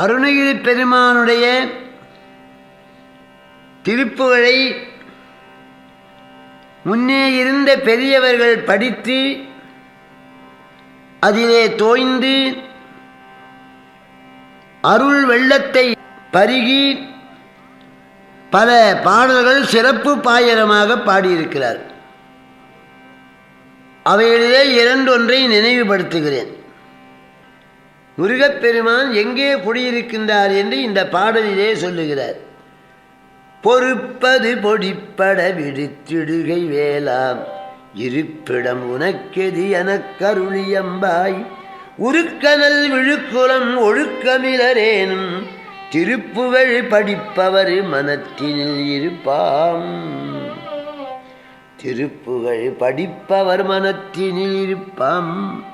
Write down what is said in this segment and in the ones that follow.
அருணகிரி பெருமானுடைய திருப்புகளை முன்னே இருந்த பெரியவர்கள் படித்து அதிலே தோய்ந்து அருள் வெள்ளத்தை பருகி பல பாடல்கள் சிறப்பு பாயரமாக பாடியிருக்கிறார். அவைகளிலே இரண்டொன்றை நினைவுபடுத்துகிறேன். முருகப்பெருமான் எங்கே குடியிருக்கின்றார் என்று இந்த பாடலிலே சொல்லுகிறார். பொறுப்பது பொடிப்பட விடுத்திடுகை வேளாம். இருப்பிடம் உனக்கெது எனக்கருளியம்பாய். உருக்கனல் விழுக்குளம் ஒழுக்கமிலரேனும். திருப்புகழ் படிப்பவர் மனத்தினில் இருப்பாம். திருப்புகழ் படிப்பவர் மனத்தினில் இருப்பாம்.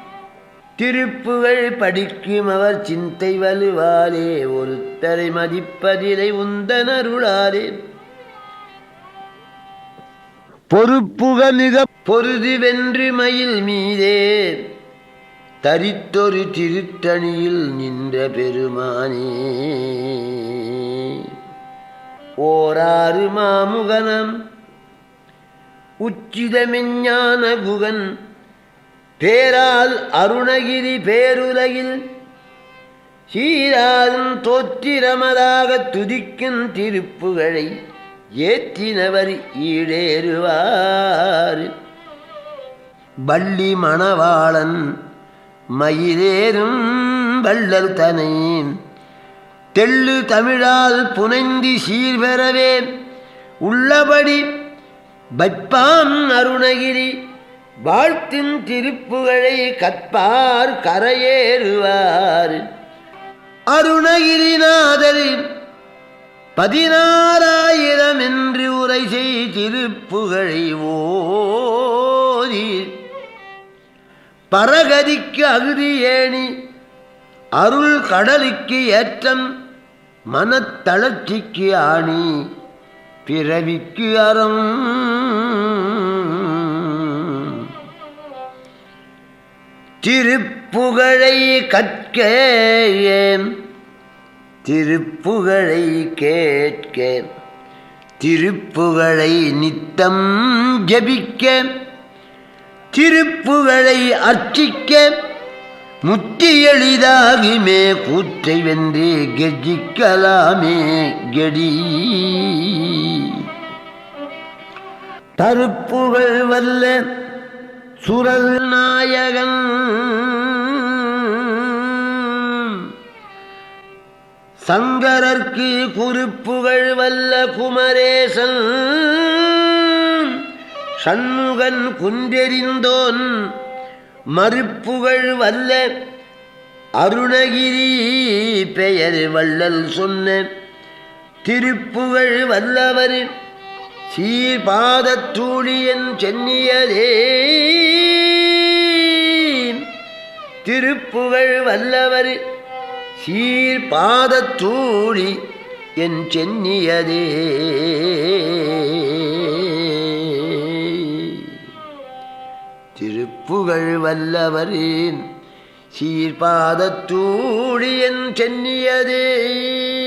திருப்புகழ் படிக்கும் அவர் சிந்தை வலுவாலே ஒருத்தரை மதிப்பதிலை உந்தனருளாலே பொறுப்புக மிக பொருது வென்று மயில் மீதே தரித்தொரு திருத்தணியில் நின்ற பெருமானே. ஓராறு மாமுகனம் உச்சிதமெஞ்ஞான குகன் பேரால் அருணகிரி பேருலகில் சீராலும் தோற்றிரமதாக துதிக்கும் திருப்புகழை ஏற்றினவர் ஈடேறுவார். வள்ளி மணவாளன் மயிலேறும் வள்ளல் தனை. தெள்ளு தமிழால் புனைந்தி சீர்பெறவே உள்ளபடி வைப்பாம் அருணகிரி வாழ்த்தின் திருப்புகழை கற்பார் கரையேறுவார். அருணகிரிநாதர் பதினாறாயிரம் என்று உரை செய் திருப்புகழை ஓதி. பரகதிக்கு அகுதி ஏணி அருள் கடலுக்கு ஏற்றம் மனத்தளர்ச்சிக்கு ஆணி பிறவிக்கு அறம். திருப்புகழை கற்க திருப்புகழை கேட்க திருப்புகழை நித்தம் ஜபிக்க திருப்புகழை அர்ச்சிக்க முத்தி எளிதாகுமே கூற்றை வென்று கெஜிக்கலாமே கெடி. தருப்புகள் வல்ல சுரல் நாயகன். சங்கரர்க்கு குறிப்புகள் வல்ல குமரேசன். சண்முகன் குன்றெறிந்தோன். மறுப்புகள் வல்ல அருணகிரி பெயர் வள்ளல் சொன்ன. திருப்புகழ் வல்லவர் சீர்பாதத்தூழியன் சென்னியதே. திருப்புகழ் வல்லவர் சீர்பாதத்தூழி என் சென்னியதே. திருப்புகழ் வல்லவரின் சீர்பாதத்தூழி என் சென்னியதே.